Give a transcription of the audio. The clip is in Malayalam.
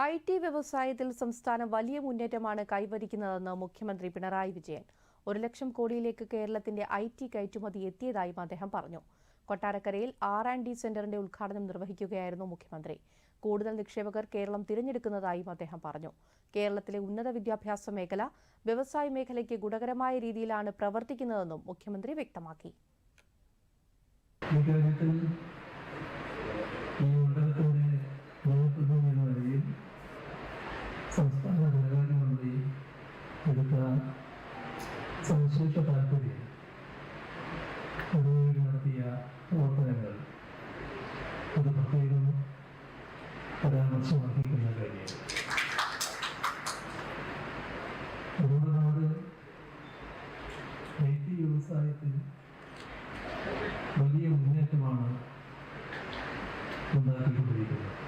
ഐ ടി വ്യവസായത്തിൽ സംസ്ഥാനം വലിയ മുന്നേറ്റമാണ് കൈവരിക്കുന്നതെന്ന് മുഖ്യമന്ത്രി പിണറായി വിജയൻ. ഒരു ലക്ഷം കോടിയിലേക്ക് കേരളത്തിന്റെ ഐ ടി കയറ്റുമതി എത്തിയതായും അദ്ദേഹം പറഞ്ഞു. കൊട്ടാരക്കരയിൽ ആർ ആൻഡ് ഡി സെന്ററിന്റെ ഉദ്ഘാടനം നിർവഹിക്കുകയായിരുന്നു മുഖ്യമന്ത്രി. കൂടുതൽ നിക്ഷേപകർ കേരളം തിരഞ്ഞെടുക്കുന്നതായും അദ്ദേഹം പറഞ്ഞു. കേരളത്തിലെ ഉന്നത വിദ്യാഭ്യാസ മേഖല വ്യവസായ മേഖലയ്ക്ക് ഗുണകരമായ രീതിയിലാണ് പ്രവർത്തിക്കുന്നതെന്നും മുഖ്യമന്ത്രി വ്യക്തമാക്കി. സംസ്ഥാന ധനകാര്യ എടുത്ത സവിശേഷ താല്പര്യം നടത്തിയ പ്രവർത്തനങ്ങൾ അത് പ്രത്യേകം പരാമർശമാക്കിക്കുന്ന കാര്യം വ്യവസായത്തിൽ വലിയ മുന്നേറ്റമാണ് ഉണ്ടാക്കിക്കൊണ്ടിരിക്കുന്നത്.